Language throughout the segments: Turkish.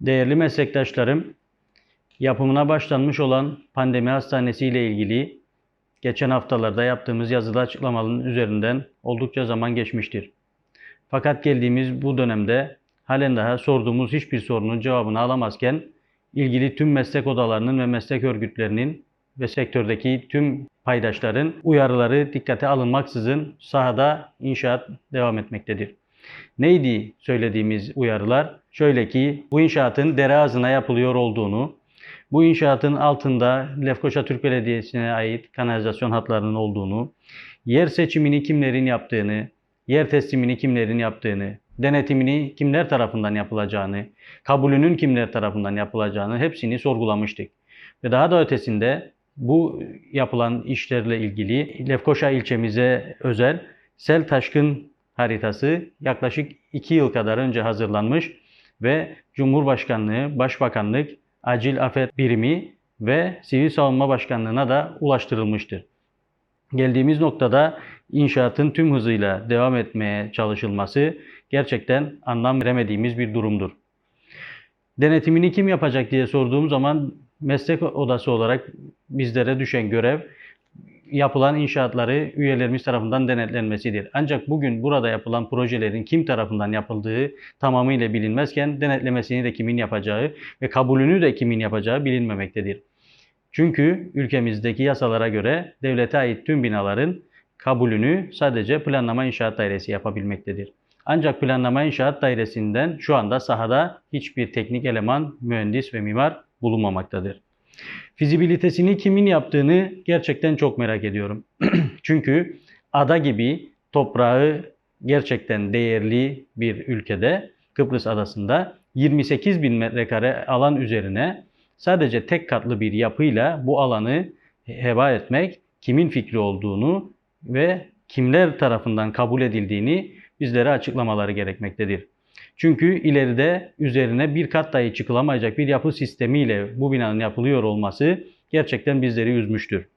Değerli meslektaşlarım, yapımına başlanmış olan pandemi hastanesi ile ilgili geçen haftalarda yaptığımız yazılı açıklamaların üzerinden oldukça zaman geçmiştir. Fakat geldiğimiz bu dönemde halen daha sorduğumuz hiçbir sorunun cevabını alamazken ilgili tüm meslek odalarının ve meslek örgütlerinin ve sektördeki tüm paydaşların uyarıları dikkate alınmaksızın sahada inşaat devam etmektedir. Neydi söylediğimiz uyarılar? Şöyle ki bu inşaatın dere ağzına yapılıyor olduğunu, bu inşaatın altında Lefkoşa Türk Belediyesi'ne ait kanalizasyon hatlarının olduğunu, yer seçimini kimlerin yaptığını, yer teslimini kimlerin yaptığını, denetimini kimler tarafından yapılacağını, kabulünün kimler tarafından yapılacağını hepsini sorgulamıştık. Ve daha da ötesinde bu yapılan işlerle ilgili Lefkoşa ilçemize özel sel taşkın haritası yaklaşık 2 yıl kadar önce hazırlanmış ve Cumhurbaşkanlığı, Başbakanlık, Acil Afet Birimi ve Sivil Savunma Başkanlığı'na da ulaştırılmıştır. Geldiğimiz noktada inşaatın tüm hızıyla devam etmeye çalışılması gerçekten anlam veremediğimiz bir durumdur. Denetimini kim yapacak diye sorduğum zaman meslek odası olarak bizlere düşen görev yapılan inşaatları üyelerimiz tarafından denetlenmesidir. Ancak bugün burada yapılan projelerin kim tarafından yapıldığı tamamıyla bilinmezken denetlemesini de kimin yapacağı ve kabulünü de kimin yapacağı bilinmemektedir. Çünkü ülkemizdeki yasalara göre devlete ait tüm binaların kabulünü sadece planlama inşaat dairesi yapabilmektedir. Ancak planlama inşaat dairesinden şu anda sahada hiçbir teknik eleman, mühendis ve mimar bulunmamaktadır. Fizibilitesini kimin yaptığını gerçekten çok merak ediyorum. Çünkü ada gibi toprağı gerçekten değerli bir ülkede Kıbrıs adasında 28 bin metrekare alan üzerine sadece tek katlı bir yapıyla bu alanı heba etmek kimin fikri olduğunu ve kimler tarafından kabul edildiğini bizlere açıklamaları gerekmektedir. Çünkü ileride üzerine bir kat dahi çıkılamayacak bir yapı sistemiyle bu binanın yapılıyor olması gerçekten bizleri üzmüştür.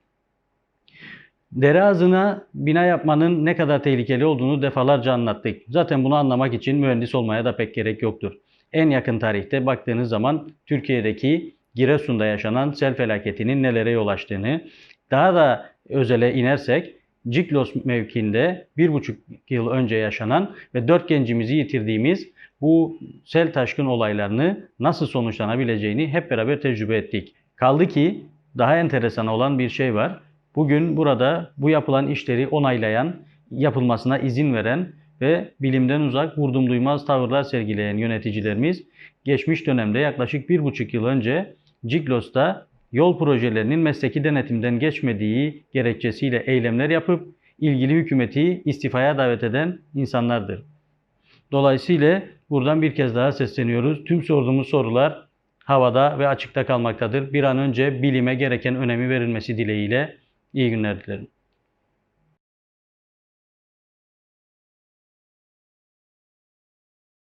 Dere ağzına bina yapmanın ne kadar tehlikeli olduğunu defalarca anlattık. Zaten bunu anlamak için mühendis olmaya da pek gerek yoktur. En yakın tarihte baktığınız zaman Türkiye'deki Giresun'da yaşanan sel felaketinin nelere yol açtığını, daha da özele inersek Ciklos mevkiinde bir buçuk yıl önce yaşanan ve dört gencimizi yitirdiğimiz bu sel taşkın olaylarını nasıl sonuçlanabileceğini hep beraber tecrübe ettik. Kaldı ki daha enteresan olan bir şey var. Bugün burada bu yapılan işleri onaylayan, yapılmasına izin veren ve bilimden uzak vurdum duymaz tavırlar sergileyen yöneticilerimiz geçmiş dönemde yaklaşık bir buçuk yıl önce Ciglos'ta yol projelerinin mesleki denetimden geçmediği gerekçesiyle eylemler yapıp ilgili hükümeti istifaya davet eden insanlardır. Dolayısıyla buradan bir kez daha sesleniyoruz. Tüm sorduğumuz sorular havada ve açıkta kalmaktadır. Bir an önce bilime gereken önemi verilmesi dileğiyle iyi günler dilerim.